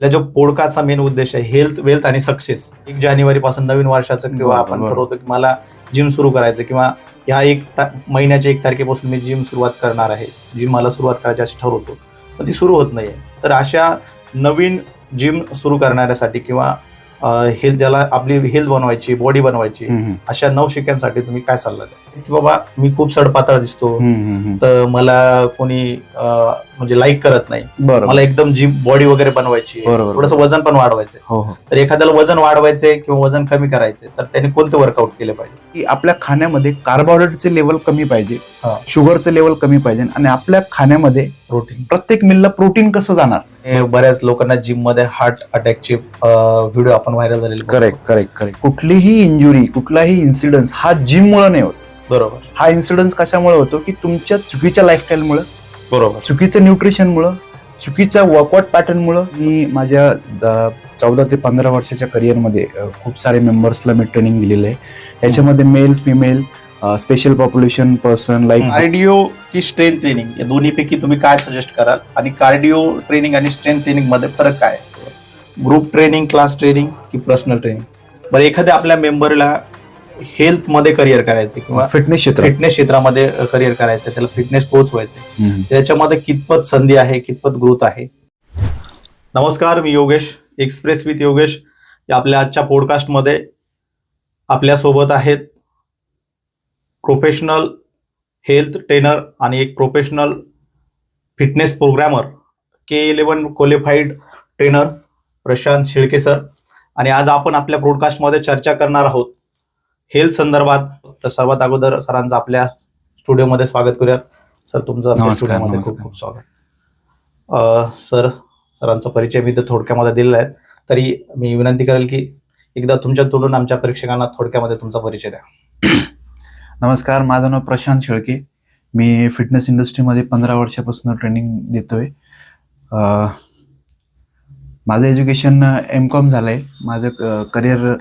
आपल्या जो पॉडकास्टचा मेन उद्देश आहे हेल्थ वेल्थ आणि सक्सेस एक जानेवारी पासून नवीन वर्षाचं किंवा आपण बरं. ठरवतो की मला जिम सुरू करायचं किंवा ह्या एक ता- महिन्याच्या एक तारखेपासून मी जिम सुरुवात करणार आहे. जिम मला सुरुवात करायची अशी ठरवतो. पण ती सुरू होत नाहीये. तर अशा नवीन जिम सुरू करणाऱ्यासाठी किंवा हेल्थ ज्याला आपली हेल्थ बनवायची बॉडी बनवायची हम्म, हम्म. अशा नवशिक्यांसाठी तुम्ही काय सल्ला द्या की बाबा मी खूप सडपातळ दिसतो. तर मला कोणी म्हणजे लाईक करत नाही. मला एकदम जिम बॉडी वगैरे बनवायची. थोडंसं वजन पण वाढवायचंय. हो हो. तर एखाद्याला वजन वाढवायचंय किंवा वजन कमी करायचंय तर त्याने कोणते वर्कआउट केले पाहिजे? की आपल्या खाण्यामध्ये कार्बोहायड्रेटचे लेवल कमी पाहिजे. शुगरचं लेवल कमी पाहिजे आणि आपल्या खाण्यामध्ये प्रोटीन प्रत्येक मिलला प्रोटीन कसं जाणार? बऱ्याच लोकांना जिममध्ये हार्ट अटॅकचे व्हिडिओ आपण व्हायरल झालेले. करेक्ट करेक्ट करेक्ट कुठलीही इंजुरी कुठलाही इन्सिडन्स हा जिम मुळे नाही होत. बरोबर. हा इन्सिडन्स कशामुळे होतो की तुमच्या चुकीच्या लाईफस्टाईलमुळे बरोबर. चुकीचं न्यूट्रिशनमुळं चुकीच्या वर्कआउट पॅटर्नमुळं मी माझ्या चौदा ते पंधरा वर्षाच्या करिअरमध्ये खूप सारे मेंबर्सला मी ट्रेनिंग दिलेलं आहे. याच्यामध्ये male female special population person like cardio की स्ट्रेंथ ट्रेनिंग या दोन्हीपैकी तुम्ही काय सजेस्ट कराल? आणि कार्डिओ ट्रेनिंग आणि स्ट्रेंथ ट्रेनिंगमध्ये फरक काय ग्रुप ट्रेनिंग क्लास ट्रेनिंग की पर्सनल ट्रेनिंग बरं एखाद्या आपल्या मेंबरला हेल्थमध्ये करिअर करायचं किंवा फिटनेस क्षेत्र फिटनेस क्षेत्रामध्ये करिअर करायचं त्याला फिटनेस कोच व्हायचं. त्याच्यामध्ये कितपत संधी आहे कितपत ग्रोथ आहे? नमस्कार मी योगेश एक्सप्रेस विथ योगेश. या आपल्या आजच्या पॉडकास्टमध्ये आपल्यासोबत आहेत प्रोफेशनल हेल्थ ट्रेनर आणि एक professional fitness programmer K eleven qualified trainer Prashant Shelke sir आणि आज आपण आपल्या पॉडकास्टमध्ये चर्चा करणार आहोत हेल्थ संदर्भात तर सर्वात अगोदर सरांचं आपल्या स्टुडिओमध्ये स्वागत करूयात. सर तुमचं आपल्या स्टुडिओमध्ये खूप. खूप स्वागत. सर सरांचा परिचय मी तर थोडक्यामध्ये दिलेला आहे. तरी मी विनंती करेल की एकदा तुमच्या तोडून आमच्या प्रेक्षकांना थोडक्यामध्ये तुमचा परिचय द्या. नमस्कार माझं नाव प्रशांत शेळके. मी फिटनेस इंडस्ट्रीमध्ये पंधरा वर्षापासून ट्रेनिंग देतोय. माझं एज्युकेशन एम कॉम झालं आहे माझं करिअर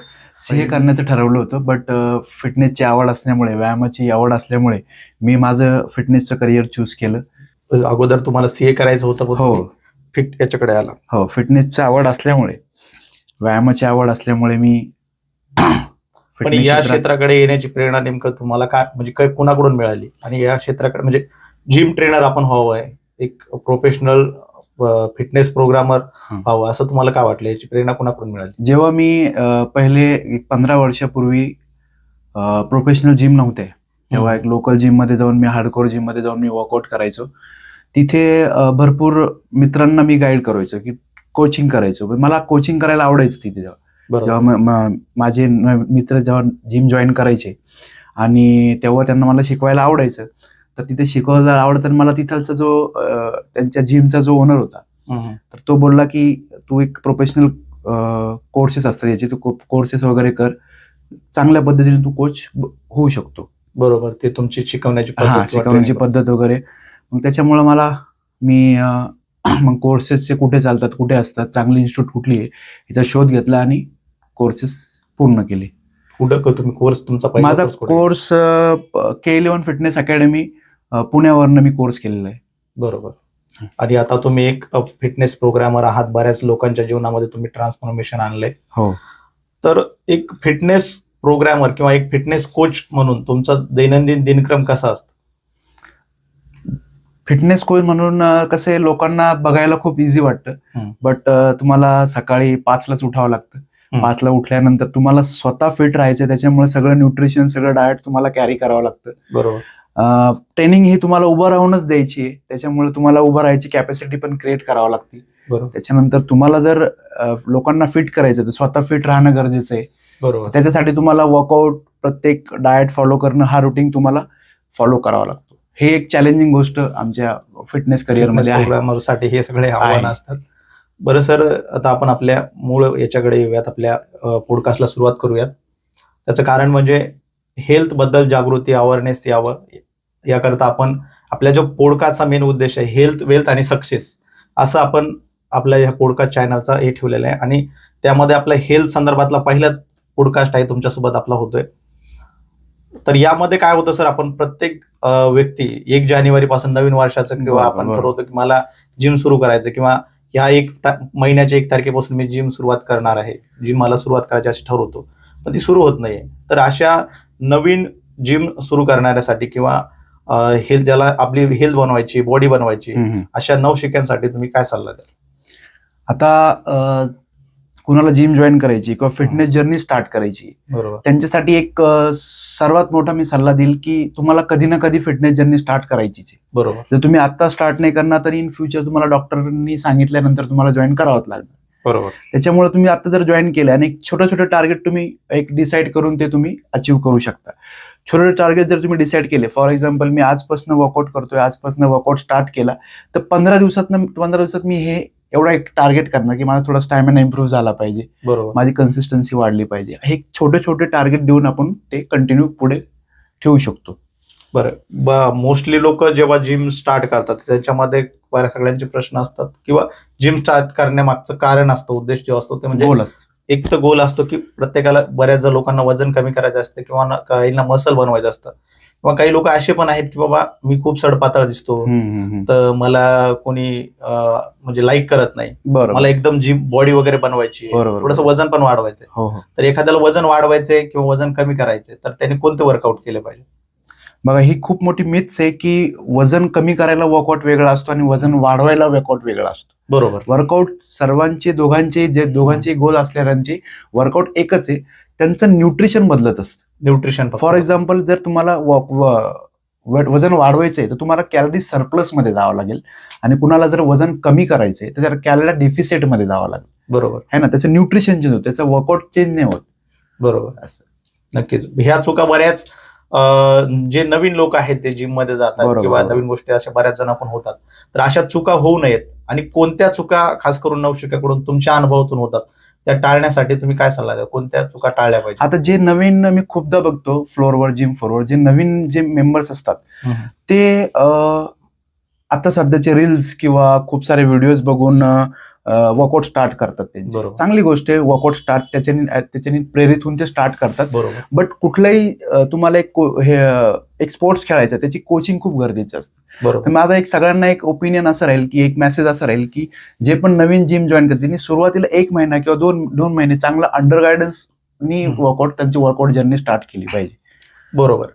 सी ए करण्याचं ठरवलं होतं बट फिटनेसची आवड असल्यामुळे व्यायामाची आवड असल्यामुळे मी माझं फिटनेसचं करिअर चूज केलं. अगोदर तुम्हाला सीए करायचं होतं हो. फिट याच्याकडे आला. हो फिटनेसची आवड असल्यामुळे व्यायामाची आवड असल्यामुळे मी पण या क्षेत्राकडे येण्याची प्रेरणा नेमकं तुम्हाला काय म्हणजे काय कुणाकडून मिळाली? आणि या क्षेत्राकडे म्हणजे जिम ट्रेनर आपण व्हावं आहे. एक प्रोफेशनल फिटनेस प्रोग्रामर. व्हावं असं तुम्हाला काय वाटलं? याची प्रेरणा कुणाकडून मिळाली? जेव्हा मी पहिले एक पंधरा वर्षापूर्वी प्रोफेशनल जिम नव्हते. तेव्हा एक लोकल जिममध्ये जाऊन मी हार्डकोर जिममध्ये जाऊन मी वर्कआउट करायचो. तिथे भरपूर मित्रांना मी गाईड करायचो की कोचिंग करायचो. मला कोचिंग करायला आवडायचं तिथे जेव्हा. जेव्हा माझे मित्र जेव्हा जिम जॉईन करायचे आणि तेव्हा त्यांना मला शिकवायला आवडायचं. तर तिथे शिकवायला आवडतं मला तिथलचा जो त्यांच्या जिमचा जो ओनर होता तर तो बोलला की तू एक प्रोफेशनल कोर्सेस असतात याचे तू कोर्सेस वगैरे कर. चांगल्या पद्धतीने तू कोच होऊ शकतो. बरोबर ते तुमची शिकवण्याची किंवा शिकवण्याची पद्धत वगैरे. मग त्याच्यामुळे मला मी मग कोर्सेसचे कुठे चालतात कुठे असतात चांगली इन्स्टिट्यूट कुठली आहे याचा शोध घेतला आणि कोर्सेस पूर्ण केले. कुठं तुम्ही कोर्स तुमचा माझा? Course K eleven fitness academy पुण्यावरनं मी कोर्स केलेला आहे. बरोबर. आणि आता तुम्ही एक फिटनेस प्रोग्रामर आहात. बऱ्याच लोकांच्या जीवनामध्ये तुम्ही ट्रान्सफॉर्मेशन आणलंय. हो. तर एक फिटनेस प्रोग्रामर किंवा एक फिटनेस कोच म्हणून तुमचा दैनंदिन दिनक्रम कसा असतो? फिटनेस कोच म्हणून कसं लोकांना बघायला खूप इझी वाटतं. बट तुम्हाला सकाळी पाचलाच उठावं लागतं. पाचला उठल्यानंतर तुम्हाला स्वतः फिट राहायचं त्याच्यामुळे सगळं न्यूट्रिशन सगळं डाएट तुम्हाला कॅरी करावं लागतं. बरोबर. ट्रेनिंग ही तुम्हाला उभं राहूनच द्यायची आहे. त्याच्यामुळे तुम्हाला उभं राहायची कॅपॅसिटी पण क्रिएट करावं लागते. बरोबर. त्याच्यानंतर तुम्हाला जर लोकांना फिट करायचं तर स्वतः फिट राहणं गरजेचं आहे. बरोबर. त्याच्यासाठी तुम्हाला वर्कआउट प्रत्येक डाएट फॉलो करणं हा रुटीन तुम्हाला फॉलो करावा लागतो. हे एक चॅलेंजिंग गोष्ट आमच्या फिटनेस करिअरमध्ये आहे. प्रोग्रामरसाठी हे सगळे आव्हानं. असतात. बरं सर आता आपण आपल्या मूळ याच्याकडे येऊयात. आपल्या पॉडकास्टला सुरुवात करूयात. त्याचं कारण म्हणजे हेल्थबद्दल जागृती अवेअरनेस यावं याकरता आपण आपल्या जो पॉडकास्टचा मेन उद्देश आहे हेल्थ वेल्थ आणि सक्सेस असं आपण आपल्या ह्या पॉडकास्ट चॅनलचा हे ठेवलेला आहे. आणि त्यामध्ये आपल्या हेल्थ संदर्भातला पहिलाच पॉडकास्ट आहे तुमच्यासोबत आपला होतोय. तर यामध्ये काय होतं सर आपण प्रत्येक व्यक्ती एक जानेवारी पासून नवीन वर्षाचं किंवा आपण. ठरवतो की मला जिम सुरू करायचं किंवा ह्या एक महिन्याच्या एक तारखेपासून मी जिम सुरुवात करणार आहे. जिम मला सुरुवात करायची अशी ठरवतो. पण ती सुरू होत नाहीये. तर अशा नवीन जिम सुरू करणाऱ्यासाठी किंवा हेल्थ ज्याला आपली हेल्थ बनवायची बॉडी बनवायची. अशा नवशिक्यांसाठी तुम्ही काय सल्ला द्याल आता कुणाला जिम जॉईन करायची किंवा फिटनेस जर्नी स्टार्ट करायची बरोबर त्यांच्यासाठी एक सर्वात मोठा मी सल्ला देईल की तुम्हाला कधी ना कधी फिटनेस जर्नी स्टार्ट करायचीच आहे. बरोबर जर तुम्ही आता स्टार्ट नाही करणार तर इन फ्युचर तुम्हाला डॉक्टरनी सांगितल्यानंतर तुम्हाला जॉईन करावंच लागणार बरोबर. त्याच्यामुळे तुम्ही आता जर जॉईन केलं आणि एक छोटं छोटं टार्गेट तुम्ही एक डिसाईड करून ते तुम्ही अचीव्ह करू शकता. छोटे टार्गेट जर तुम्ही डिसाईड केले फॉर एक्झाम्पल मी आजपासून वर्कआउट करतोय आजपासून वर्कआउट स्टार्ट केला तर पंधरा दिवसात पंधरा दिवसात मी हे एवढा एक टार्गेट करणार की माझा थोडा स्टॅमिना इम्प्रूव्ह झाला पाहिजे. बरोबर. माझी कन्सिस्टन्सी वाढली पाहिजे. हे छोटे छोटे टार्गेट देऊन आपण ते कंटिन्यू पुढे ठेवू शकतो. बरं. मोस्टली लोक जेव्हा जिम स्टार्ट करतात त्याच्यामध्ये बऱ्याच सगळ्यांचे प्रश्न असतात. किंवा जिम स्टार्ट करण्यामागचं कारण असतं उद्देश जो असतो ते म्हणजे एक तर गोल असतो की प्रत्येकाला बऱ्याच लोकांना वजन कमी करायचं असतं किंवा काहींना मसल बनवायचं असतं. किंवा काही लोक असे पण आहेत की बाबा मी खूप सडपातळ दिसतो. तर मला कोणी म्हणजे लाईक करत नाही. मला एकदम जिम बॉडी वगैरे बनवायची. थोडस वजन पण वाढवायचंय. हो हो. तर एखाद्याला वजन वाढवायचंय किंवा वजन कमी करायचंय तर त्याने कोणते वर्कआउट केले पाहिजे? बघा ही खूप मोठी मिथ्स आहे की वजन कमी करायला वर्कआउट वेगळा असतो आणि वजन वाढवायला वर्कआउट वेगळा असतो. बरोबर. वर्कआउट सर्वांचे दोघांचे जे दोघांचे गोल असलेल्यांचे वर्कआउट एकच आहे. त्यांचं न्यूट्रिशन बदलत असतं. न्यूट्रिशन फॉर एक्झाम्पल जर तुम्हाला वजन वाढवायचं आहे तर तुम्हाला कॅलरी सरप्लसमध्ये जावं लागेल. आणि कुणाला जर वजन कमी करायचं आहे तर त्याला कॅलरी डिफिसिटमध्ये जावं लागेल. बरोबर. है ना? त्याचं न्यूट्रिशन चेंज होतं त्याचं वर्कआउट चेंज नाही होत. बरोबर. असं. नक्कीच. ह्या चुका बऱ्याच जे नवीन लोक आहेत ते जिममध्ये जातात किंवा. नवीन गोष्टी अशा बऱ्याच जणांकडून होतात तर अशा चुका होऊ नयेत आणि कोणत्या चुका खास करून नवशिक्याकडून तुमच्या अनुभवातून होतात त्या टाळण्यासाठी तुम्ही काय सल्ला द्या कोणत्या चुका टाळल्या पाहिजे आता जे नवीन मी खूपदा बघतो फ्लोअरवर जिम फ्लोअरवर जे नवीन जे मेंबर्स असतात. ते आता सध्याचे रील्स किंवा खूप सारे व्हिडिओज बघून वर्कआउट स्टार्ट करतात त्यांचे. बरोबर. चांगली गोष्ट आहे वर्कआउट स्टार्ट त्याच्याने त्याच्याने प्रेरित होऊन ते स्टार्ट करतात. बरोबर. बट कुठलाही तुम्हाला एक हे एक स्पोर्ट्स खेळायचं त्याची कोचिंग खूप गरजेची असते. तर बरोबर माझा एक सगळ्यांना एक ओपिनियन असं राहील की एक मेसेज असं राहील की जे पण नवीन जिम जॉईन करतील त्यांनी सुरुवातीला एक महिना किंवा दोन दोन महिने चांगला अंडर गायडन्सनी. वर्कआउट त्यांची वर्कआउट जर्नी स्टार्ट केली पाहिजे. बरोबर.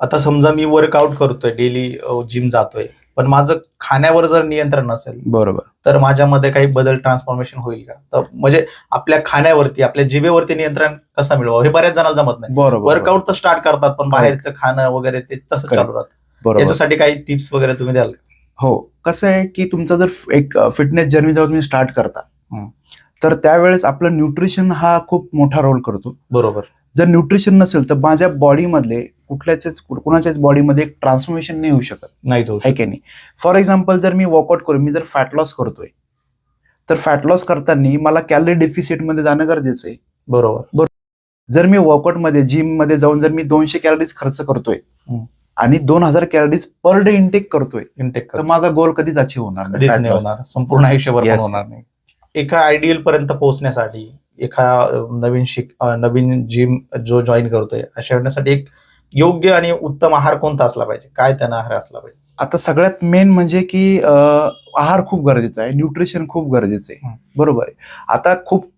आता समजा मी वर्कआउट करतोय डेली जिम जातोय. पण माझं खाण्यावर जर नियंत्रण नसेल बरोबर. तर माझ्यामध्ये काही बदल ट्रान्सफॉर्मेशन होईल का? तर म्हणजे आपल्या खाण्यावरती आपल्या जिभेवरती नियंत्रण कसं मिळवावं? हे बऱ्याच जणांना जमत नाही. बरोबर वर्कआउट तर स्टार्ट करतात पण. बाहेरचं खाणं वगैरे ते तसं. चालू राहतं. बरोबर. याच्यासाठी काही टिप्स वगैरे तुम्ही द्याल? हो. कसं आहे की तुमचा जर एक फिटनेस जर्नी जेव्हा तुम्ही स्टार्ट करता. तर त्यावेळेस आपलं न्यूट्रिशन हा खूप मोठा रोल करतो. बरोबर. जर न्यूट्रिशन नसेल तर माझ्या बॉडीमधले कुठल्याच्याच कुणाच्याच बॉडीमध्ये एक ट्रान्सफॉर्मेशन नाही होऊ शकत. नाही जाऊ आहे की नाही? फॉर एक्झाम्पल जर मी वर्कआउट करू मी जर फॅट लॉस करतोय तर फॅट लॉस करताना मला कॅलरी डेफिसिटमध्ये जाणं गरजेचं आहे. बरोबर. जर मी वर्कआउटमध्ये जिममध्ये जाऊन जर मी दोनशे कॅलरीज खर्च करतोय. आणि दोन हजार कॅलरीज पर डे इंटेक करतोय इंटेक तर माझा गोल कधीच अचीव होणार नाही. होणार. संपूर्ण आयुष्यभर. होणार नाही. एका आयडियल पर्यंत पोहोचण्यासाठी एका नवीन शिक नवीन जिम जो जॉईन करतोय अशा होण्यासाठी एक योग्य आणि उत्तम आहार कोणता असला पाहिजे? काय त्यांना आहार असला पाहिजे? आता सगळ्यात मेन म्हणजे की आहार खूप गरजेचा आहे. न्यूट्रिशन खूप गरजेचं आहे. बरोबर आहे. आता खूप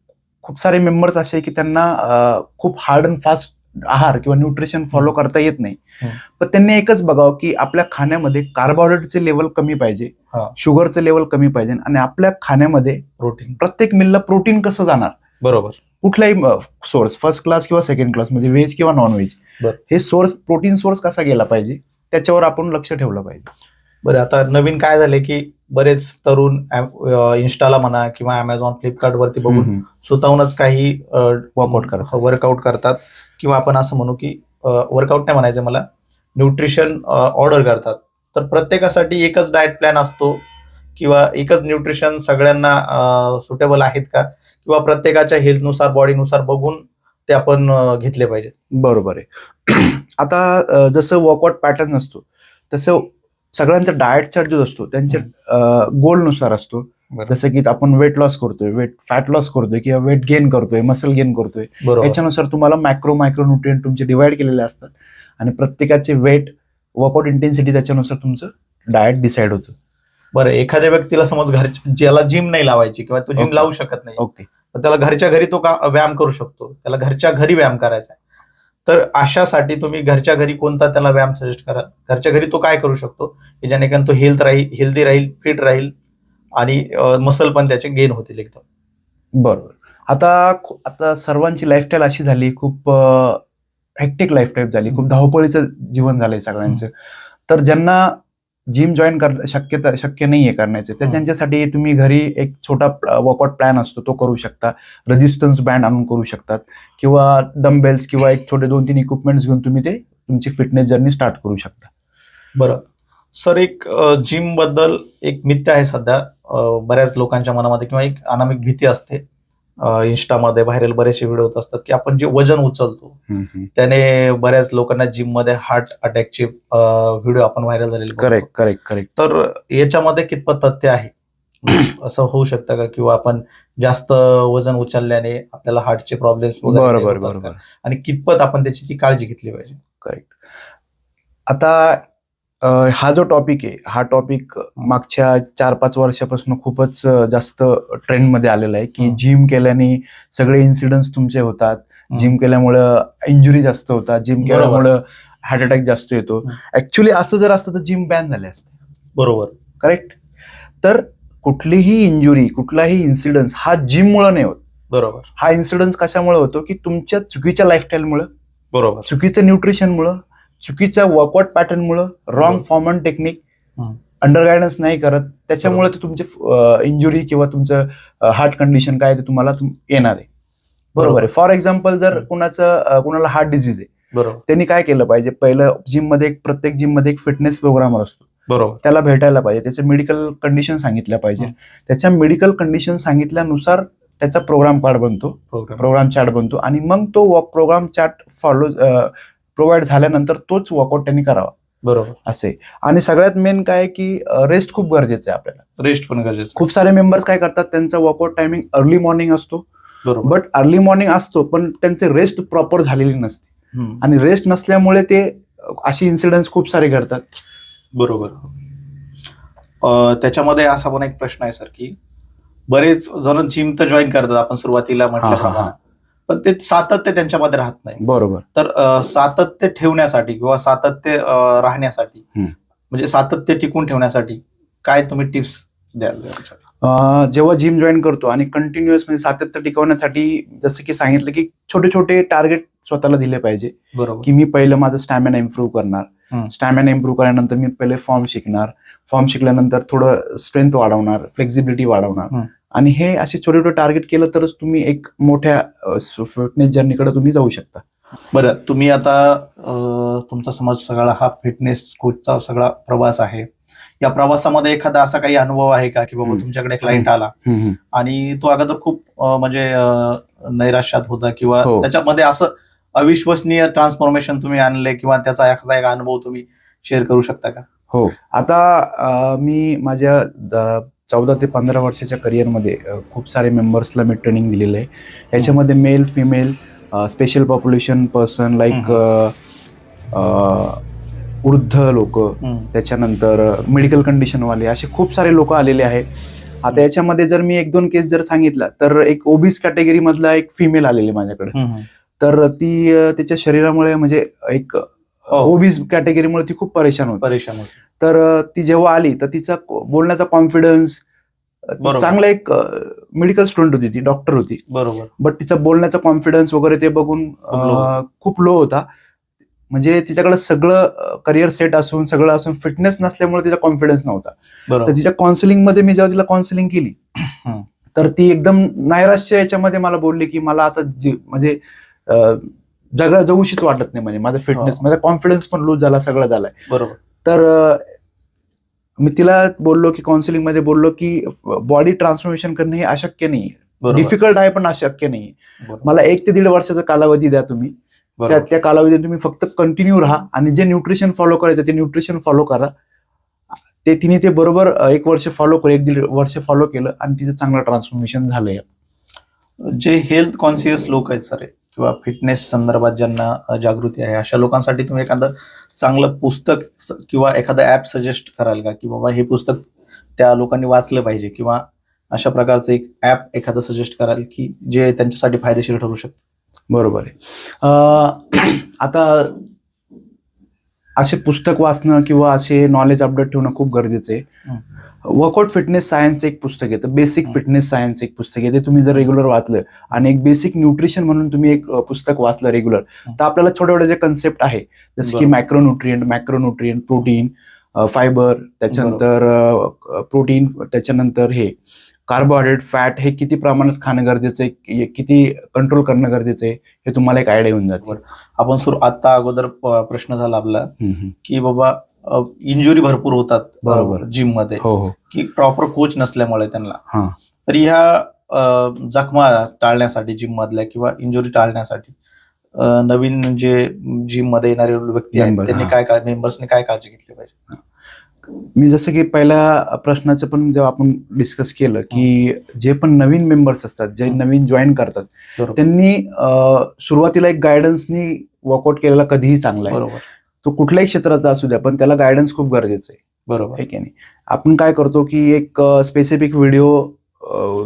खूप सारे मेंबर्स असे आहे की त्यांना खूप हार्ड अँड फास्ट आहार किंवा न्यूट्रिशन फॉलो करता येत नाही. पण त्यांनी एकच बघावं की आपल्या खाण्यामध्ये कार्बोहायड्रेटचे लेवल कमी पाहिजे. शुगरचं लेवल कमी पाहिजे. आणि आपल्या खाण्यामध्ये प्रोटीन प्रत्येक मिलला प्रोटीन कसं जाणार? बरोबर. कुठलाही सोर्स फर्स्ट क्लास किंवा सेकंड क्लास म्हणजे व्हेज किंवा नॉन व्हेज. हे सोर्स प्रोटीन सोर्स कसा गेला पाहिजे? त्याच्यावर आपण लक्ष ठेवलं पाहिजे. बरं आता नवीन काय झाले की बरेच तरुण इन्स्टाला म्हणा किंवा अमेझॉन फ्लिपकार्ट वरती बघून. स्वतःहूनच काही Workout करतात. वर्कआउट करतात. किंवा आपण असं म्हणू की वर्कआउट नाही म्हणायचं मला न्यूट्रिशन ऑर्डर करतात. तर प्रत्येकासाठी एकच डाएट प्लॅन असतो किंवा एकच न्यूट्रिशन सगळ्यांना सुटेबल आहेत का? किंवा प्रत्येकाच्या हेल्थनुसार बॉडीनुसार बघून ते आपण घेतले पाहिजे बरोबर आहे. आता जसं वर्कआउट पॅटर्न असतो तसं सगळ्यांचा डाएट चार्ट जो असतो त्यांच्या गोलनुसार असतो. जसं की आपण वेट लॉस करतोय वेट फॅट लॉस करतोय किंवा वेट गेन करतोय मसल गेन करतोय. याच्यानुसार तुम्हाला मॅक्रो मायक्रो न्यूट्रिएंट तुमचे डिवाइड केलेले असतात. आणि प्रत्येकाचे वेट वर्कआउट इंटेन्सिटी त्याच्यानुसार तुमचं डाएट डिसाईड होतं. बरं एखाद्या व्यक्तीला समज घर ज्याला जिम नाही लावायची किंवा तो जिम. लावू शकत नाही ओके त्याला घरच्या घरी तो का व्यायाम करू शकतो. त्याला घरच्या घरी व्यायाम करायचा आहे. तर अशासाठी तुम्ही घरच्या घरी कोणता त्याला व्यायाम सजेस्ट करा? घरच्या घरी तो काय करू शकतो? की जेणेकरून तो हेल्थ राहील हेल्दी राहील फिट राहील आणि मसल पण त्याचे गेन होतील एकदम. बरोबर. आता आता सर्वांची लाईफस्टाईल अशी झाली खूप हेक्टिक लाईफस्टाईल झाली खूप धावपळीचं जीवन झालंय सगळ्यांचं. तर ज्यांना जिम जॉईन कर शक्यता शक्य नाहीये करण्याचं. तर. त्यांच्यासाठी तुम्ही घरी एक छोटा वर्कआउट प्लॅन असतो तो करू शकता. रेजिस्टन्स बँड आणून करू शकतात. किंवा डम्बेल्स किंवा एक छोटे दोन तीन इक्विपमेंट्स घेऊन तुम्ही ते तुमची फिटनेस जर्नी स्टार्ट करू शकता. बरं. सर एक जिमबद्दल एक मिथ्य आहे सध्या. बऱ्याच लोकांच्या मनामध्ये किंवा एक अनामिक भीती असते. इन्स्टामध्ये व्हायरल बरेचसे व्हिडिओ होत असतात की आपण जे वजन उचलतो त्याने बऱ्याच लोकांना जिममध्ये हार्ट अटॅकचे व्हिडिओ आपण व्हायरल झालेले. करेक्ट करेक्ट करेक्ट तर याच्यामध्ये कितपत तथ्य आहे? असं होऊ शकतं का? किंवा आपण जास्त वजन उचलल्याने आपल्याला हार्टचे प्रॉब्लेम्स बरोबर बरोबर. आणि कितपत आपण त्याची ती काळजी घेतली पाहिजे? करेक्ट आता हा जो टॉपिक आहे हा टॉपिक मागच्या चार पाच वर्षापासून खूपच जास्त ट्रेंडमध्ये आलेला आहे की. जिम केल्याने सगळे इन्सिडेंट्स तुमचे होतात. जिम केल्यामुळं इंजुरी जास्त होतात. जिम. केल्यामुळं हार्ट अटॅक जास्त येतो. ऍक्च्युली असं जर असतं तर जिम बॅन झाले असते. बरोबर. करेक्ट तर कुठलीही इंजुरी कुठलाही इन्सिडन्स हा जिममुळे नाही होत. बरोबर. हा इन्सिडन्स कशामुळे होतो? की तुमच्या चुकीच्या लाईफस्टाईलमुळे बरोबर. चुकीचं न्यूट्रिशनमुळं चुकीच्या workout पॅटर्नमुळं wrong. Form and technique. Under guidance नाही करत. त्याच्यामुळे ते तुमचे इंजुरी किंवा तुमचं हार्ट कंडिशन काय ते तुम्हाला तुम- येणार आहे. बरोबर. आहे. फॉर एक्झाम्पल जर. कुणाचं कुणाला हार्ट डिझीज आहे बरोबर. त्यांनी काय केलं पाहिजे? पहिलं जिममध्ये एक प्रत्येक जिममध्ये एक फिटनेस प्रोग्रामर असतो. बरोबर. त्याला भेटायला पाहिजे. त्याचे मेडिकल कंडिशन सांगितल्या पाहिजे. त्याच्या मेडिकल कंडिशन सांगितल्यानुसार त्याचा प्रोग्राम कार्ड बनतो. प्रोग्राम प्रोग्राम चार्ट बनतो. आणि मग तो प्रोग्राम चार्ट फॉलो प्रोव्हाइड झाल्यानंतर तोच वर्कआउट त्यांनी करावा. बरोबर. असे. आणि सगळ्यात मेन काय की रेस्ट खूप गरजेचं आहे आपल्याला. रेस्ट पण गरजेचं खूप सारे मेंबर्स काय करतात त्यांचा वर्कआउट टायमिंग अर्ली मॉर्निंग असतो. बरोबर. बट अर्ली मॉर्निंग असतो पण त्यांचे रेस्ट प्रॉपर झालेली नसते. आणि रेस्ट नसल्यामुळे ते अशी इन्सिडेंट्स खूप सारे घडतात. बरोबर. त्याच्यामध्ये असा पण एक प्रश्न आहे सर की बरेच जण जिम तर जॉईन करतात आपण सुरुवातीला म्हटलं. पण ते सातत्य त्यांच्यामध्ये राहत नाही. बरोबर. तर सातत्य ठेवण्यासाठी किंवा सातत्य राहण्यासाठी. म्हणजे सातत्य टिकून ठेवण्यासाठी काय तुम्ही टिप्स द्याल जेव्हा जिम जॉईन करतो आणि कंटिन्युअस म्हणजे सातत्य टिकवण्यासाठी जसं की सांगितलं की छोटे छोटे टार्गेट स्वतःला दिले पाहिजे. बरोबर. की मी पहिलं माझं स्टॅमिना इम्प्रूव्ह करणार. स्टॅमिना इम्प्रूव्ह केल्यानंतर मी पहिले फॉर्म शिकणार. फॉर्म शिकल्यानंतर थोडं स्ट्रेंथ वाढवणार फ्लेक्झिबिलिटी वाढवणार. आणि हे असे छोटे छोटे टार्गेट केलं तरच तुम्ही एक मोठ्या फिटनेस जर्नीकडे तुम्ही जाऊ शकता. बरं तुम्ही आता तुमचा समज सगळा हा फिटनेस कोचचा सगळा प्रवास आहे. या प्रवासामध्ये एखादा असा काही अनुभव आहे का? की बाबा. तुमच्याकडे क्लायंट आला. आणि तो अगोदर खूप म्हणजे नैराश्यात होता किंवा हो. त्याच्यामध्ये असं अविश्वसनीय ट्रान्सफॉर्मेशन तुम्ही आणले किंवा त्याचा एखादा एक अनुभव तुम्ही शेअर करू शकता का? हो. आता मी माझ्या चौदा ते पंधरा वर्षाच्या करिअरमध्ये खूप सारे मेंबर्सला मी ट्रेनिंग दिलेलं आहे. याच्यामध्ये male female special population person like वृद्ध लोक त्याच्यानंतर मेडिकल कंडिशनवाले असे खूप सारे लोक आलेले आहे आता याच्यामध्ये जर मी एक दोन केस जर सांगितला तर एक ओबीस कॅटेगरी मधला एक फिमेल आलेली माझ्याकडे. तर ती अ, तिच्या शरीरामुळे म्हणजे एक हो. ओबीस कॅटेगरीमुळे ती खूप परेशान होती. परेशान होते. तर ती जेव्हा आली तर तिचा बोलण्याचा कॉन्फिडन्स. चांगला एक मेडिकल स्टुडंट होती ती डॉक्टर होती. बरोबर. बट तिचा बोलण्याचा कॉन्फिडन्स वगैरे ते बघून खूप लो होता. म्हणजे तिच्याकडे सगळं करिअर सेट असून सगळं असून फिटनेस नसल्यामुळे तिचा कॉन्फिडन्स नव्हता. तर तिच्या काउन्सिलिंगमध्ये मी जेव्हा तिला काउन्सिलिंग केली. तर ती एकदम नैराश्य याच्यामध्ये मला बोलली की मला आता म्हणजे जगा जगूशीच वाटत नाही म्हणजे माझा फिटनेस हो. माझा कॉन्फिडन्स पण लूज झाला सगळं झालाय. बरोबर. तर मी तिला बोललो की काउन्सिलिंगमध्ये बोललो की बॉडी ट्रान्सफॉर्मेशन करणे हे अशक्य नाही. डिफिकल्ट आहे पण अशक्य नाही. मला एक ते दीड वर्षाचा कालावधी द्या तुम्ही. त्या. त्या कालावधीत तुम्ही फक्त कंटिन्यू राहा आणि जे न्यूट्रिशन फॉलो करायचं ते न्यूट्रिशन फॉलो करा. ते तिने ते बरोबर एक वर्ष फॉलो केलं एक दीड वर्ष फॉलो केलं आणि तिचं चांगलं ट्रान्सफॉर्मेशन झालंय. जे हेल्थ कॉन्शियस लोक आहेत सर किंवा फिटनेस संदर्भात ज्यांना जागृती आहे अशा लोकांसाठी तुम्ही एखादं चांगलं पुस्तक किंवा एखादं ऍप सजेस्ट कराल का? की बाबा हे पुस्तक त्या लोकांनी वाचलं पाहिजे किंवा अशा प्रकारचं एक ऍप एखादं सजेस्ट कराल की जे त्यांच्यासाठी फायदेशीर ठरू शकतं? बरोबर आहे. आता असे पुस्तक वाचणं किंवा असे नॉलेज अपडेट ठेवणं खूप गरजेचं आहे वर्कआउट फिटनेस सायन्स एक पुस्तक तर बेसिक. फिटनेस सायन्स एक पुस्तक आहे ते तुम्ही जर रेग्युलर वाचलं आणि एक बेसिक न्यूट्रिशन म्हणून तुम्ही एक पुस्तक वाचलं रेग्युलर. तर आपल्याला छोटे छोटे जे कन्सेप्ट आहे जसं की बरोबर. मायक्रोन्युट्रियंट मॅक्रोन्युट्रियंट प्रोटीन फायबर त्याच्यानंतर प्रोटीन त्याच्यानंतर हे कार्बोहायड्रेट फॅट हे किती प्रमाणात खाणं गरजेचं आहे? किती कंट्रोल करणं गरजेचं आहे? हे तुम्हाला एक आयडिया येऊन जाते. आपण सुरू आता अगोदर प्रश्न झाला आपला. की बाबा इंजुरी भरपूर होतात बरोबर. जिममध्ये हो हो. की प्रॉपर कोच नसल्यामुळे त्यांना. तर ह्या जखमा टाळण्यासाठी जिम मधल्या किंवा इंजुरी टाळण्यासाठी नवीन जे जिममध्ये येणारे व्यक्ती आहेत त्यांनी. काय काय मेंबर्सनी काय काळजी घेतली पाहिजे? मी जसं की पहिल्या प्रश्नाचं पण जेव्हा आपण डिस्कस केलं की जे पण नवीन मेंबर्स असतात जे. नवीन जॉईन करतात त्यांनी सुरुवातीला एक गायडन्सनी वर्कआउट केलेला कधीही चांगला आहे. बरोबर. तो कुठल्याही क्षेत्राचा असू द्या पण त्याला गायडन्स खूप गरजेचं आहे. बरोबर. आहे की नाही? आपण काय करतो की एक स्पेसिफिक व्हिडिओ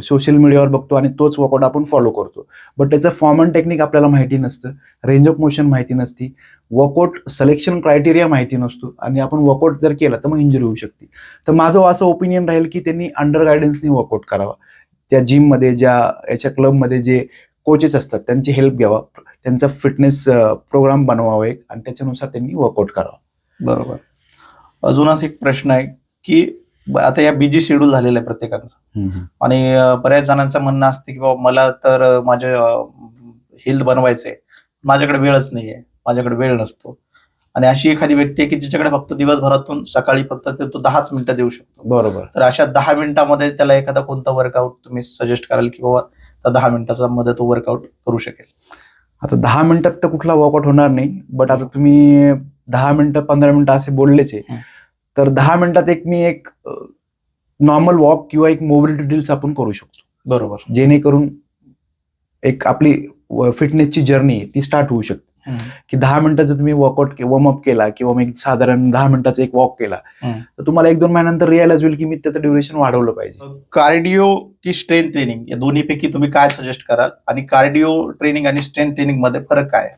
सोशल मीडियावर बघतो आणि तोच वर्कआउट आपण फॉलो करतो. बट त्याचं फॉर्म अँड टेक्निक आपल्याला माहिती नसतं. रेंज ऑफ मोशन माहिती नसती. वर्कआउट सिलेक्शन क्रायटेरिया माहिती नसतो. आणि आपण वर्कआउट जर केला तर मग इंजुरी होऊ शकते. तर माझं असं ओपिनियन राहील की त्यांनी अंडर गायडन्सनी वर्कआउट करावा. त्या जिममध्ये ज्या याच्या क्लबमध्ये जे कोचेस असतात त्यांची हेल्प घ्यावा. त्यांचा फिटनेस प्रोग्राम बनवावा एक. आणि त्याच्यानुसार त्यांनी वर्कआउट करावा. बरोबर. अजूनच एक प्रश्न आहे की आता या बिजी शेड्यूल झालेलं आहे प्रत्येकाचं. आणि बऱ्याच जणांचं म्हणणं असते की बाबा मला तर अ, माझे हेल्थ बनवायचंय. माझ्याकडे वेळच नाहीये. माझ्याकडे वेळ नसतो. आणि अशी एखादी व्यक्ती आहे की जिच्याकडे फक्त दिवसभरातून सकाळी फक्त ते तो दहाच मिनिटं देऊ शकतो. बरोबर. तर अशा दहा मिनिटामध्ये त्याला एखादा कोणता वर्कआउट तुम्ही सजेस्ट कराल की बाबा त्या दहा मिनिटाचा मध्ये तो वर्कआउट करू शकेल? आता दहा मिनिटात तर कुठला वर्कआउट होणार नाही बट आता तुम्ही दहा मिनिटं पंधरा मिनिटं असे बोललेच आहे. तर दहा मिनिटात एक मी एक नॉर्मल वॉक किंवा एक मोबिलिटी ड्रिल्स आपण करू शकतो. बरोबर. जेणेकरून एक आपली फिटनेसची जर्नी ती स्टार्ट होऊ शकते. की दहा मिनिटाचा तुम्ही वर्कआउट वॉर्मअप केला किंवा मग एक साधारण दहा मिनिटाचा एक वॉक केला. तर तुम्हाला एक दोन महिन्यानंतर रिअलाइज होईल की मी त्याचं ड्युरेशन वाढवलं पाहिजे. कार्डिओ की स्ट्रेंथ ट्रेनिंग या दोन्हीपैकी तुम्ही काय सजेस्ट कराल? आणि कार्डिओ ट्रेनिंग आणि स्ट्रेंथ ट्रेनिंगमध्ये फरक काय आहे?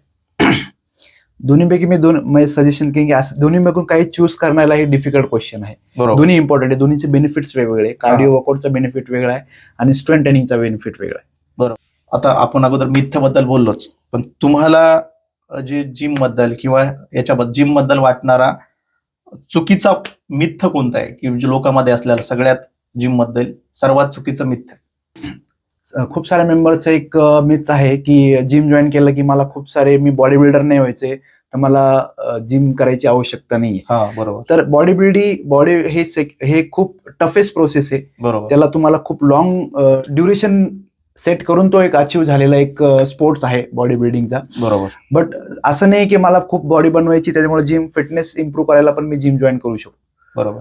दोन्हीपैकी मी दोन म्हणजे सजेशन की असं दोन्हीपैकी काही चूज करण्याला हे डिफिकल्ट क्वेश्चन आहे. बरोबर. दोन्ही इम्पॉर्टंट आहे. दोन्हीचे बेनिफिट्स वेगवेगळे. कार्डिओ वर्कआउटचा बेनिफिट वेगळा आहे आणि स्ट्रेंथ ट्रेनिंगचा बेनिफिट वेगळा आहे. आता आपण अगोदर मिथ्याबद्दल बोललोच. पण तुम्हाला जे जिमबद्दल किंवा याच्याबद्दल जिमबद्दल वाटणारा चुकीचा मिथ्य कोणता आहे? की जे लोकांमध्ये असलेला सगळ्यात जिमबद्दल सर्वात चुकीचं मिथ्य खूप साऱ्या मेंबरचं एक मिथ आहे की जिम जॉईन केलं की मला खूप सारे मी बॉडी बिल्डर नाही व्हायचे तर मला जिम करायची आवश्यकता नाही हा बरोबर. तर बॉडी बिल्डिंग बॉडी हे हे खूप टफेस्ट प्रोसेस आहे. बरोबर. त्याला तुम्हाला खूप लॉंग ड्युरेशन सेट करून तो एक अचीव झालेला एक स्पोर्ट्स आहे बॉडी बिल्डिंगचा बरोबर. बट असं नाही की मला खूप बॉडी बनवायची त्याच्यामुळे जिम फिटनेस इम्प्रूव्ह करायला पण मी जिम जॉईन करू शकतो. बरोबर.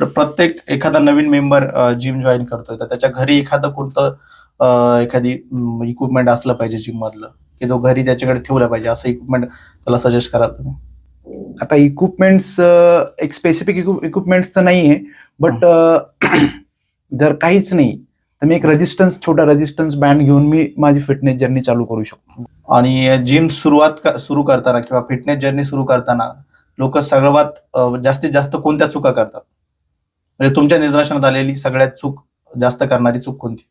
तर प्रत्येक एखादा नवीन मेंबर जिम जॉईन करतोय तर त्याच्या घरी एखादं कोणतं एखादी इक्विपमेंट असलं पाहिजे जिम मधलं की तो घरी त्याच्याकडे ठेवलं पाहिजे असं इक्विपमेंट त्याला सजेस्ट कराल तुम्ही. आता इक्विपमेंट्स एक स्पेसिफिक इक्विपमेंट्स तर नाही आहे बट जर काहीच नाही तर मी एक रेजिस्टन्स छोटा रेजिस्टन्स बँड घेऊन मी माझी फिटनेस जर्नी चालू करू शकतो. आणि जिम सुरुवात सुरू करताना किंवा फिटनेस जर्नी सुरू करताना लोक सर्वात जास्तीत जास्त कोणत्या चुका करतात? म्हणजे तुमच्या निदर्शनात आलेली सगळ्यात चूक जास्त करणारी चूक कोणती?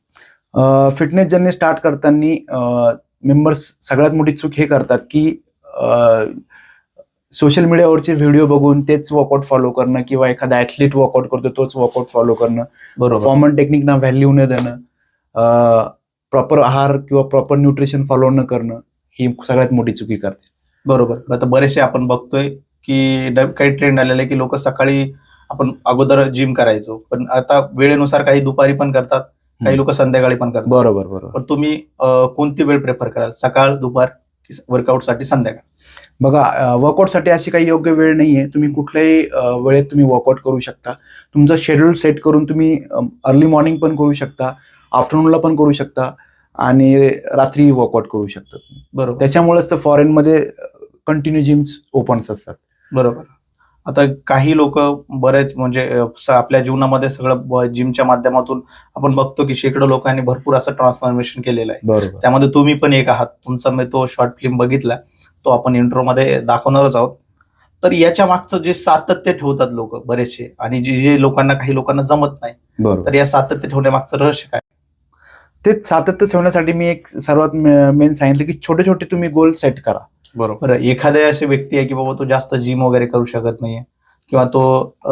फिटनेस जर्नी स्टार्ट करताना मेंबर्स सगळ्यात मोठी चूक हे करतात की सोशल मीडियावरचे व्हिडिओ बघून तेच वर्कआउट फॉलो करणं किंवा एखादा ऍथलीट वर्कआउट करतो तोच वर्कआउट फॉलो करणं. बरोबर. फॉर्म अँड टेक्निकना व्हॅल्यू न देणं. प्रॉपर आहार किंवा प्रॉपर न्यूट्रिशन फॉलो न करणं ही सगळ्यात मोठी चुकी करते. बरोबर. आता बरेचसे आपण बघतोय की काही ट्रेंड आलेले की लोक सकाळी आपण अगोदर जिम करायचो. पण आता वेळेनुसार काही दुपारी पण करतात. काही लोक संध्याकाळी पण करतात. बरोबर बरोबर. पण तुम्ही अ, कोणती वेळ प्रेफर कराल? सकाळ दुपार वर्कआउटसाठी संध्याकाळ? बघा वर्कआउटसाठी अशी काही योग्य वेळ नाहीये. तुम्ही कुठल्याही अ, वेळेत तुम्ही वर्कआउट करू शकता. तुमचं शेड्यूल सेट करून तुम्ही अर्ली मॉर्निंग पण करू शकता आफ्टरनूनला पण करू शकता आणि रात्री वर्कआउट करू शकता. बरोबर. त्याच्यामुळेच तर फॉरेनमध्ये कंटिन्यू जिम्स ओपन्स असतात. बरोबर. आता काही लोक बरेच म्हणजे आपल्या जीवनामध्ये सगळं जिमच्या माध्यमातून आपण बघतो की शेकडो लोकांनी भरपूर असं ट्रान्सफॉर्मेशन केलेलं आहे. त्यामध्ये तुम्ही पण एक आहात. तुमचा मी तो शॉर्ट फिल्म बघितला. तो आपण इंट्रो मध्ये दाखवणारच आहोत. तर याच्या मागचं जे सातत्य ठेवतात लोक बरेचसे आणि जे जे लोकांना काही लोकांना जमत नाही तर या सातत्य ठेवण्यामागचं रहस्य काय? ते सातत्य ठेवण्यासाठी मी एक सर्वात मेन सांगितलं की छोटे छोटे तुम्ही गोल सेट करा. बरोबर. एखाद्या अशी व्यक्ती आहे की बाबा तो जास्त जिम वगैरे करू शकत नाहीये किंवा तो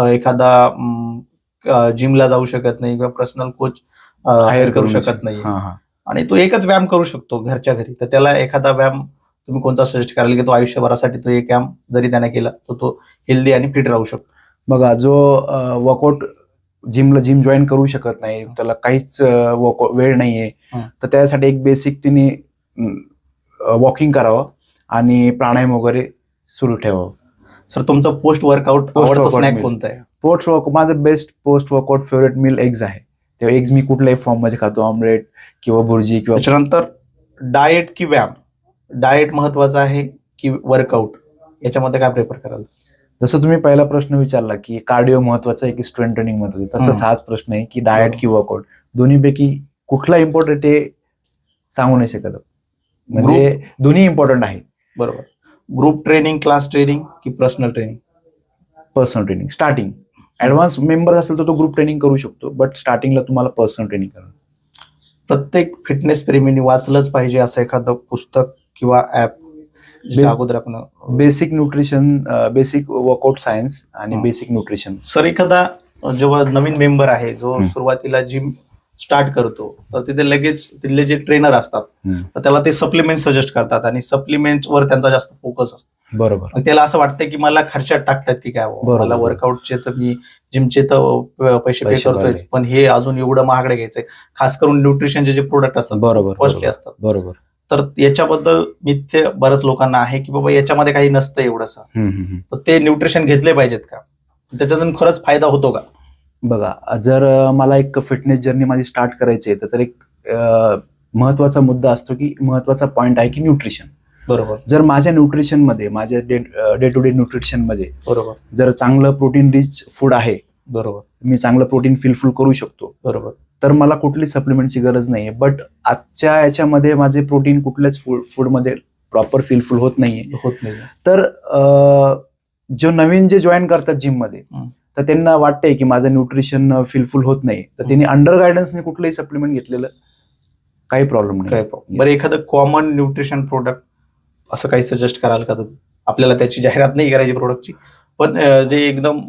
एखादा जिमला जाऊ शकत नाही किंवा पर्सनल कोच हायर करू शकत नाही आणि तो एकच व्यायाम करू शकतो घरच्या घरी. तर त्याला एखादा व्यायाम तुम्ही कोणता सजेस्ट कराल की तो आयुष्यभरासाठी तो एक व्यायाम जरी त्याने केला तर तो हेल्दी आणि फिट राहू शकतो. बघा जो वर्कआउट जिमला जिम जॉईन करू शकत नाही त्याला काहीच वर्कआउट वेळ नाहीये. तर त्यासाठी एक बेसिक तिने वॉकिंग करावं. आणि प्राणायाम वगैरे सुरू ठेवावं सर तुमचं पोस्ट वर्कआउट meal. कोणतं आहे? पोस्ट वर्क माझं best post workout favourite meal eggs आहे. तेव्हा एग्ज मी कुठल्याही फॉर्ममध्ये खातो ऑमलेट किंवा भुर्जी किंवा त्याच्यानंतर डाएट की व्यायाम? डाएट महत्त्वाचा आहे की वर्कआउट याच्यामध्ये काय प्रेफर कराल? जसं तुम्ही पहिला प्रश्न विचारला की कार्डिओ महत्त्वाचा आहे की स्ट्रेंथ ट्रेनिंग महत्वाचं तसंच. हाच प्रश्न आहे की डाएट. की वर्कआउट दोन्हीपैकी कुठला इम्पॉर्टंट आहे सांगू नाही शकत. म्हणजे दोन्ही इम्पॉर्टंट आहे. बरोबर. ग्रुप ट्रेनिंग क्लास ट्रेनिंग की personal training personal training starting advance member असेल तर तो ग्रुप ट्रेनिंग करू शकतो बट स्टार्टिंगला तुम्हाला पर्सनल ट्रेनिंग करा प्रत्येक फिटनेस प्रेमीने वाचलंच पाहिजे असं एखादं पुस्तक किंवा ऍप अगोदर आपण basic nutrition basic workout science आणि. बेसिक न्यूट्रिशन सर एखादा जेव्हा नवीन मेंबर आहे जो. सुरुवातीला जिम स्टार्ट करतो. तर तिथे लगेच तिथले जे ट्रेनर असतात तर त्याला ते सप्लिमेंट सजेस्ट करतात आणि सप्लिमेंट वर त्यांचा जास्त फोकस असतो. बरोबर. त्याला असं वाटतं की मला खर्चात टाकतात की काय. मला वर्कआउटचे तर मी जिमचे तर पैसे पे करतोय. पण हे अजून एवढं महागडे घ्यायचंय. खास करून न्यूट्रिशनचे जे प्रोडक्ट असतात बरोबर, कॉस्टली. असतात. बरोबर. तर याच्याबद्दल मिथ्य बऱ्याच लोकांना आहे की बाबा याच्यामध्ये काही नसतं एवढंसं. तर ते न्यूट्रिशन घेतले पाहिजेत का? त्याच्यातून खरंच फायदा होतो का? बघा जर मला एक फिटनेस जर्नी माझी स्टार्ट करायची आहे तर- एक महत्त्वाचा मुद्दा असतो की महत्त्वाचा पॉइंट आहे की न्यूट्रिशन बरोबर. जर माझ्या न्यूट्रिशनमध्ये माझ्या डे टू डे न्यूट्रिशनमध्ये बरोबर. जर चांगलं प्रोटीन रिच फूड आहे बरोबर. मी चांगलं प्रोटीन फिलफुल करू शकतो बरोबर. तर मला कुठली सप्लिमेंटची गरज नाहीये. बट आजच्या याच्यामध्ये माझे प्रोटीन कुठल्याच फूड फूडमध्ये प्रॉपर फिलफुल होत नाहीये. होत नाही तर जो नवीन जे जॉईन करतात जिममध्ये हं. तर त्यांना वाटतंय की माझं न्यूट्रिशन फिलफुल होत नाही. तर. त्यांनी अंडर गायडन्सने कुठलंही सप्लिमेंट घेतलेलं काही प्रॉब्लेम काय नाही. प्रॉब्लेम बरं एखादं कॉमन न्यूट्रिशन प्रोडक्ट असं काही सजेस्ट कराल का तुम्ही? आपल्याला त्याची जाहिरात नाही करायची प्रोडक्टची पण जे एकदम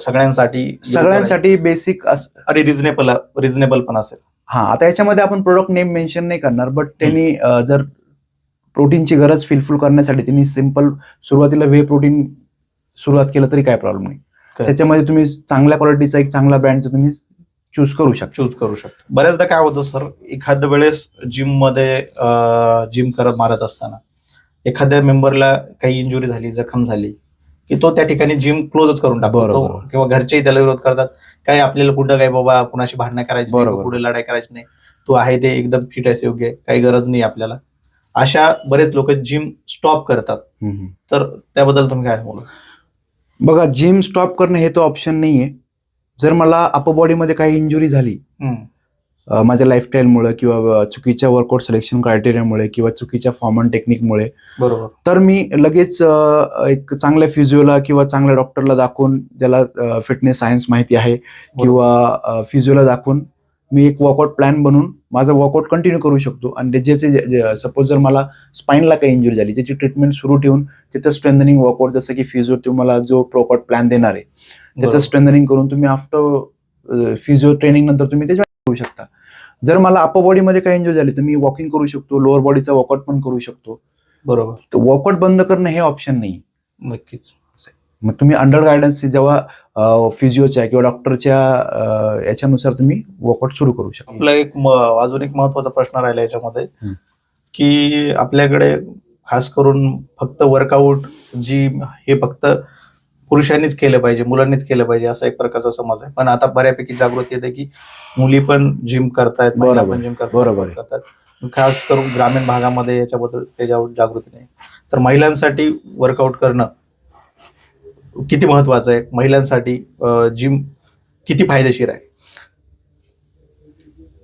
सगळ्यांसाठी सगळ्यांसाठी बेसिक आणि रिझनेबल रिझनेबल पण असेल. हा आता याच्यामध्ये आपण प्रोडक्ट नेम मेन्शन नाही करणार बट त्यांनी जर प्रोटीनची गरज फिलफुल करण्यासाठी त्यांनी सिंपल सुरुवातीला वे प्रोटीन सुरुवात केलं तरी काय प्रॉब्लेम नाही? त्याच्यामध्ये तुम्ही चांगल्या क्वालिटीचा एक चांगला ब्रँडचा तुम्ही चूज करू शकता. चूज करू शकतो. बऱ्याचदा काय होतं सर एखाद्या वेळेस जिममध्ये जिम करत मारत असताना एखाद्या मेंबरला काही इंजुरी झाली जखम झाली की तो त्या ठिकाणी जिम क्लोजच करून टाकतो. किंवा घरचेही त्याला विरोध करतात. काय आपल्याला कुठं काय बाबा कुणाशी भांडणं करायची. पुढे लढाई करायची नाही. तू आहे ते एकदम फिट आहे योग्य काही गरज नाही आपल्याला. अशा बरेच लोक जिम स्टॉप करतात. तर त्याबद्दल तुम्ही काय बोलू? बघा जिम स्टॉप करणं हे तो ऑप्शन नाहीये. जर मला अपर बॉडीमध्ये काही इंजुरी झाली अ, माझ्या लाईफस्टाईलमुळे किंवा चुकीच्या वर्कआउट सिलेक्शन क्रायटेरियामुळे किंवा चुकीच्या फॉर्म अँड टेक्निकमुळे बरोबर. तर मी लगेच अ, एक चांगल्या फिजिओला किंवा चांगल्या डॉक्टरला दाखवून ज्याला फिटनेस सायन्स माहिती आहे किंवा फिजिओला दाखवून मी एक वर्कआउट प्लॅन बनवून माझा वर्कआउट कंटिन्यू करू शकतो. आणि ज्याचे सपोज जर मला स्पाईनला काही इंजुरी झाली त्याची ट्रीटमेंट सुरू ठेवून तिथं स्ट्रेंथनिंग वर्कआउट जसं की फिजिओ तुम्हाला जो वर्कआउट प्लॅन देणार आहे त्याचं. स्ट्रेंथनिंग करून तुम्ही आफ्टर फिजिओ ट्रेनिंग नंतर तुम्ही ते join करू शकता. जर मला अपर बॉडीमध्ये काही इंजुरी झाली तर मी वॉकिंग करू शकतो लोअर बॉडीचा वर्कआउट पण करू शकतो. बरोबर. तर वर्कआउट बंद करणं हे ऑप्शन नाही नक्कीच. मग तुम्ही अंडर गायडन्स जेव्हा फिजिओच्या किंवा डॉक्टरच्या याच्यानुसार तुम्ही वर्कआउट सुरू करू शकता आपला एक अजून एक महत्त्वाचा प्रश्न राहिला याच्यामध्ये. की आपल्याकडे खास करून फक्त वर्कआउट जिम हे फक्त पुरुषांनीच केलं पाहिजे मुलांनीच केलं पाहिजे असा एक प्रकारचा समज आहे पण आता बऱ्यापैकी जागृती येते की मुली पण जिम करतायत. पण जिम. करतात खास करून ग्रामीण भागामध्ये याच्याबद्दल त्याच्यावर जागृती नाही तर महिलांसाठी वर्कआउट करणं किती महत्वाचं आहे? महिलांसाठी जिम किती फायदेशीर आहे?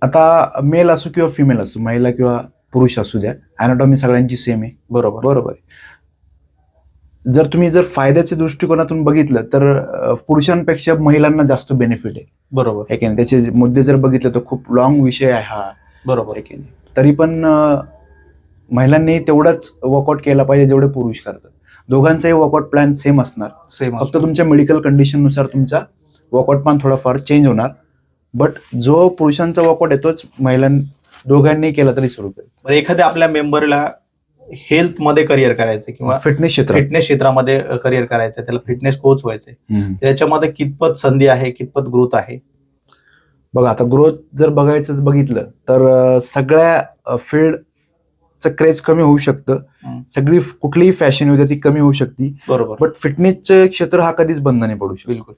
आता मेल असो किंवा फिमेल असो महिला किंवा पुरुष असू द्या अॅनाटॉमी सगळ्यांची सेम आहे. बरोबर. बरोबर आहे. जर तुम्ही जर फायद्याच्या दृष्टिकोनातून बघितलं तर पुरुषांपेक्षा महिलांना जास्त बेनिफिट आहे. बरोबर. है की नाही? त्याचे मुद्दे जर बघितले तर खूप लॉंग विषय आहे हा. बरोबर. आहे की नाही? तरी पण महिलांनी तेवढाच वर्कआउट केला पाहिजे जेवढे पुरुष करतात. दोघांचाही वर्कआउट प्लॅन सेम असणार. सेम फक्त तुमच्या मेडिकल कंडिशननुसार तुमचा वर्कआउट प्लॅन थोडाफार चेंज होणार. बट जो पुरुषांचा वर्कआउट आहे तोच महिलां दोघांनी केला तरी सुरू करेल एखाद्या आपल्या मेंबरला हेल्थमध्ये करिअर करायचं किंवा फिटनेस क्षेत्र फिटनेस क्षेत्रामध्ये करिअर करायचं त्याला फिटनेस कोच व्हायचंय. त्याच्यामध्ये कितपत संधी आहे कितपत ग्रोथ आहे? बघा आता ग्रोथ जर बघायचं बघितलं तर सगळ्या फील्डचं क्रेज कमी होऊ शकतं. सगळी कुठलीही फॅशन होते ती कमी होऊ शकते. बरोबर. बट फिटनेसचं क्षेत्र हा कधीच बंद नाही पडू शकतो. बिलकुल.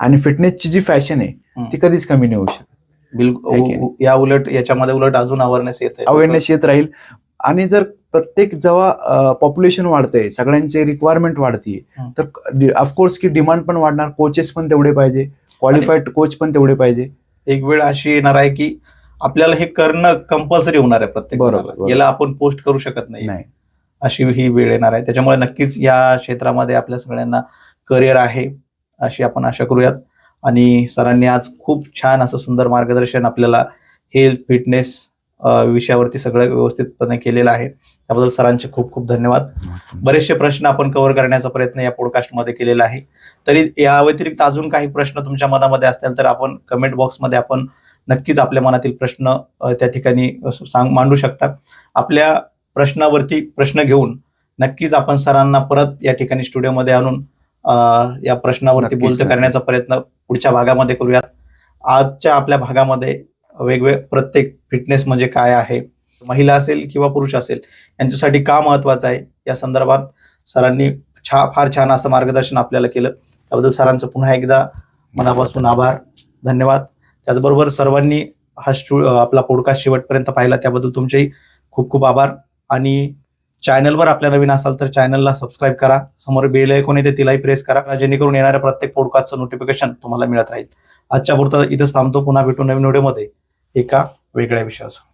आणि फिटनेसची जी फॅशन आहे. ती कधीच कमी नाही होऊ शकत. बिलकुल या उलट याच्यामध्ये उलट अजून अवेअरनेस येत आहे अवेअरनेस येत राहील. आणि जर प्रत्येक जेव्हा पॉप्युलेशन वाढतंय सगळ्यांचे रिक्वायरमेंट वाढतीये. तर ऑफकोर्स की डिमांड पण वाढणार कोचेस पण तेवढे पाहिजे क्वालिफाईड कोच पण तेवढे पाहिजे. एक वेळ अशी येणार आहे की आपल्याला हे करणं कंपल्सरी होणार आहे प्रत्येक बरोबर. याला आपण पोस्ट करू शकत नाही. नाही. अशी ही वेळ येणार आहे. त्याच्यामुळे नक्कीच या क्षेत्रामध्ये आपल्या सगळ्यांना करिअर आहे अशी आपण आशा करूयात. आणि सरांनी आज खूप छान असं सुंदर मार्गदर्शन आपल्याला हेल्थ फिटनेस विषयावरती सगळं व्यवस्थितपणे केलेलं आहे. त्याबद्दल सरांचे खूप खूप धन्यवाद. बरेचसे प्रश्न आपण कव्हर करण्याचा प्रयत्न या पॉडकास्टमध्ये केलेला आहे. तरी या व्यतिरिक्त अजून काही प्रश्न तुमच्या मनामध्ये असतील तर आपण कमेंट बॉक्समध्ये आपण नक्कीच आपल्या मनातील प्रश्न त्या ठिकाणी सांग मांडू शकता आपल्या प्रश्नावरती प्रश्न घेऊन नक्कीच आपण सरांना परत या ठिकाणी स्टुडिओमध्ये आणून या प्रश्नावरती बोलतं. करण्याचा प्रयत्न पुढच्या भागामध्ये करूयात. आजच्या आपल्या भागामध्ये वेगवेगळे प्रत्येक फिटनेस म्हणजे काय आहे? महिला असेल किंवा पुरुष असेल यांच्यासाठी का महत्वाचं आहे? या संदर्भात सरांनी छा फार छान असं मार्गदर्शन आपल्याला केलं. त्याबद्दल सरांचं पुन्हा एकदा मनापासून आभार. धन्यवाद. त्याचबरोबर सर्वांनी हा स्टू आपला पॉडकास्ट शेवटपर्यंत पाहिला. त्याबद्दल तुमचेही खूप खूप आभार. आणि चॅनलवर आपल्या नवीन असाल तर चॅनलला सबस्क्राईब करा. समोर बेल ऐकून येते तिलाही प्रेस करा. जेणेकरून येणाऱ्या प्रत्येक पॉडकास्टचं नोटिफिकेशन तुम्हाला मिळत राहील. आजच्या पुरतं इथंच थांबतो. पुन्हा भेटू नवीन व्हिडिओमध्ये एका वेगळ्या विषयासह